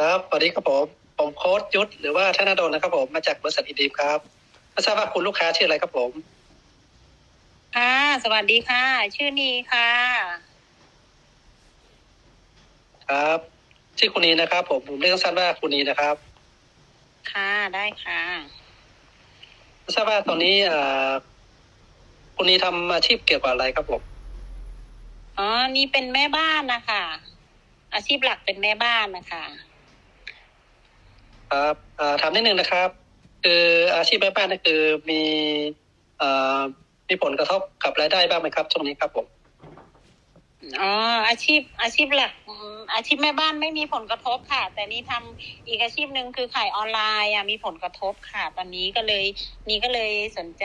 ครับสวัสดีครับผมผมโค้ดยุทธหรือว่าธนดลนะครับผมมาจากบริษัทอีดีมครับไม่ทราบว่าคุณลูกค้าชื่ออะไรครับผมค่ะสวัสดีค่ะ ชื่อนีค่ะ ครับ ชื่อคุณนีนะครับ ผมผมเรียกสั้นๆว่าคุณนีนะครับ ค่ะได้ค่ะไม่ทราบว่าตอนนี้เอ่อคุณนีทำอาชีพเกี่ยวกับอะไรครับผมอ๋อนี่เป็นแม่บ้านนะคะอาชีพหลักเป็นแม่บ้านนะคะ ครับถามนิดนึงนะครับ คืออาชีพแม่บ้านนี่คือมีอมีผลกระทบกับรายได้บ้างไหมครับช่วงนี้ครับผมอ๋ออาชีพอาชีพหลักอาชีพแม่บ้านไม่มีผลกระทบค่ะ แต่นี่ทำอีกอาชีพหนึ่งคือขายออนไลน์อะมีผลกระทบค่ะ ตอนนี้ก็เลย นี่ก็เลยสนใจ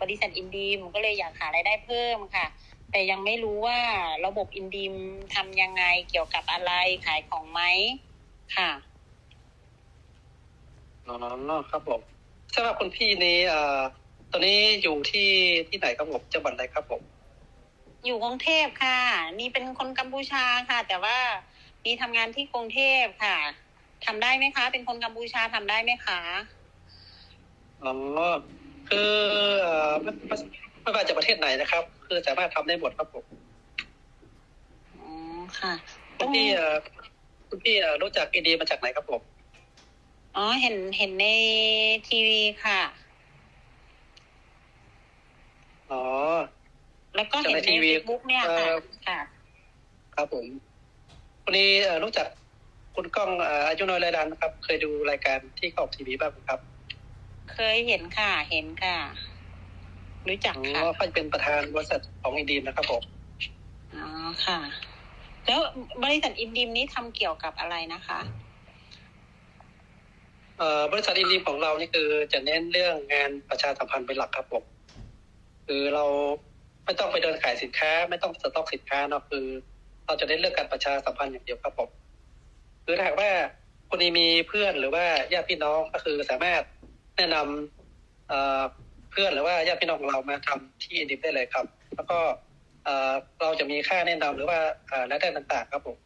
บริษัทอินดีมก็เลยอยากหารายได้เพิ่มค่ะ แต่ยังไม่รู้ว่าระบบอินดีมทำยังไงเกี่ยวกับอะไรขายของไหมค่ะ อ๋อครับผมทราบว่าคุณพี่นี้เอ่อตอนนี้อยู่ที่ที่ไหนครับผมจังหวัดอะไรครับผมอยู่กรุงเทพค่ะ นี่เป็นคนกัมพูชาค่ะ แต่ว่านี่ทำงานที่กรุงเทพค่ะ ทำได้ไหมคะ เป็นคนกัมพูชาทำได้ไหมคะ อ๋อคือเอ่อไม่ไม่ไม่ว่าจะประเทศไหนนะครับ คือสามารถทำได้หมดครับผมอ๋อค่ะ คุต้ณองพี่เอ่อคุณพี่เอ่อรู้จักอีดีมาจากไหนครับผม อ๋อ เห็นเห็นในทีวีค่ะ อ๋อ แล้วก็เห็นจากในในทีวีเฟซบุ๊กเนี่ยค่ะเอ่อ ค่ะ ครับผมวันนี้เอ่อรู้จักคุณก้องเอ่ออายุน้อยไรดันนะครับ เคยดูรายการที่เขาออกทีวีบ้างไหมครับเคยเห็นค่ะ เห็นค่ะ รู้จักอ๋ค่ะอเขาจะเป็นประธานบริษัทของอีดีนะครับผมอ๋อค่ะ แล้วบริษัทอินดิมนี้ทำเกี่ยวกับอะไรนะคะเอ่อ บริษัทอีดีของเรานี่คือจะเน้นเรื่องงานประชาสัมพันธ์เป็นหลักครับผมคือเราไม่ต้องไปเดินขายสินค้า ไม่ต้องสต็อกสินค้าเนาะคือ เราจะเน้นเรื่องการประชาสัมพันธ์อย่างเดียวครับผมคือถ้าหากว่าคนนี้มีเพื่อนหรือว่าญาติพี่น้องก็คือสามารถแนะนำเอ่อเพื่อนหรือว่าญาติพี่น้องของเรามาทำที่ดิบได้เลยครับ แล้วก็เราจะมีค่าแนะนำหรือว่ารายได้ต่างๆ ครับผม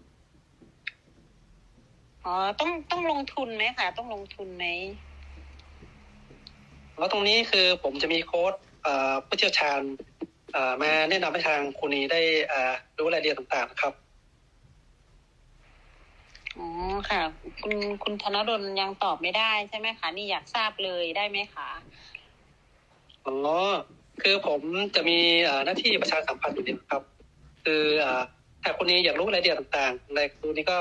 อ๋อต้องต้องลงทุนไหมคะต้องลงทุนไหมแล้วตรงนี้คือผมจะมีโค้ดเอ่อผู้เชี่ยวชาญเอ่อมาแนะนำให้ทางคุณนีได้เอ่อรู้รายละเอียดต่างๆครับอ๋อค่ะ คุณคุณธนดลยังตอบไม่ได้ใช่ไหมคะ นี่อยากทราบเลยได้ไหมคะอ๋อคือผมจะมีเอ่อหน้าที่ประชาสัมพันธ์อยู่นี่ครับ คือเอ่อถ้าคุณนี้อยากรู้รายละเอียดต่างๆในคุณนี้ก็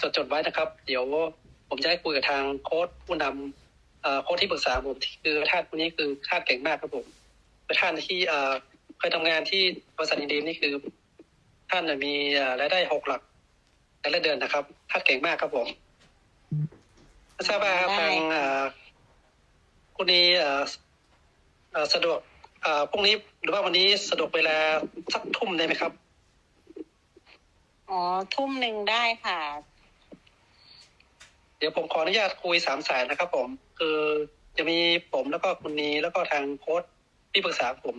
จดจดๆไว้นะครับ เดี๋ยวผมจะให้คุยกับทางโค้ดผู้นำเอ่อโค้ดที่ปรึกษาผมที่คือท่านคนนี้คือท่านเก่งมากครับผมเป็นท่านที่เอ่อเคยทำงานที่บริษัทอินดีมนี่คือ ท่านน่ะมีเอ่อรายได้หกหลักแต่ละเดือนนะครับ ท่านเก่งมากครับผมไม่ทราบว่าทางเอ่อคุณนี้เอ่อเอ่อสะดวกเอ่อพรุ่งนี้หรือว่าวันนี้สะดวกเวลาสักทุ่มได้ไหมครับ อ๋อทุ่มหนึ่งได้ค่ะ เดี๋ยวผมขออนุญาตคุยสามสายนะครับ ผม คือจะมีผมแล้วก็คุณนีแล้วก็ทางโค้ชที่ปรึกษาผม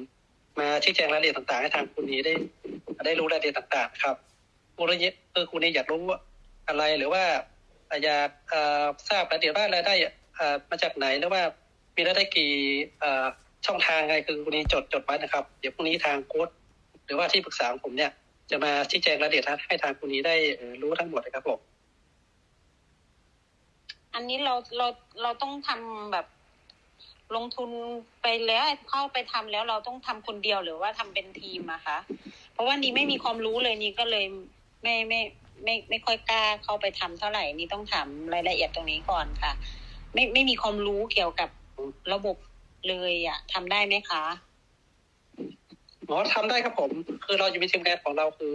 มาชี้แจงรายละเอียดต่างๆ ให้ทางคุณนีได้ ได้รู้รายละเอียดต่างๆ ครับคุณนีคือคุณนีอยากรู้อะไรหรือว่าอยากทราบรายละเอียดว่ารายได้มาจากไหนหรือว่ามีรายได้กี่ช่องทางไงคือคุณนีจดจดไว้นะครับ เดี๋ยวพรุ่งนี้ทางโค้ชหรือว่าที่ปรึกษาผมเนี่ย จะมาชี้แจงรายละเอียดให้ทางคุณนีได้รู้ทั้งหมดนะครับผม อันนี้เราเราเราต้องทำแบบ ลงทุนไปแล้วเข้าไปทำแล้วเราต้องทำคนเดียวหรือว่าทำเป็นทีมอะคะ เพราะว่านี่ไม่มีความรู้เลยนี่ก็เลยไม่ไม่ไม่ไม่ค่อยกล้าเข้าไปทำเท่าไหร่นี่ต้องถามรายละเอียดตรงนี้ก่อนค่ะ ไม่ไม่มีความรู้เกี่ยวกับระบบเลยอะทำได้ไหมคะหมอทำได้ครับผม คือเราอยู่ในทีมงานของเราคือ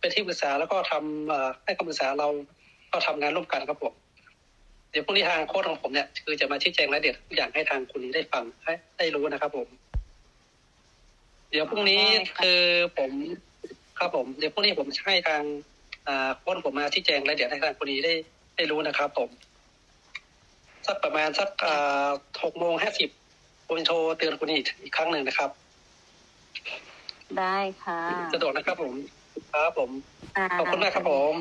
เป็นที่ปรึกษาแล้วก็ทำเอ่อให้คำปรึกษาเราก็ทำงานร่วมกันครับผม เดี๋ยวพรุ่งนี้ทางโค้ชของผมเนี่ยคือจะมาชี้แจงรายละเอียดทุกอย่างให้ทางคุณนี้ได้ฟังให้ได้รู้นะครับ ผม เดี๋ยวพรุ่งนี้ได้ค่ะคือผมครับผมเดี๋ยวพรุ่งนี้ผมจะให้ทางอ่าโค้ชผมมาชี้แจงรายละเอียดให้ทางคุณนี้ได้ได้รู้นะครับ ผมสักประมาณสักอ่าหกโมงห้าสิบผมจะโทรเตือนคุณอีกอีกครั้งหนึ่งนะครับ ได้ค่ะ สะดวกนะครับผม ครับผมะขอบคุณมากครับผม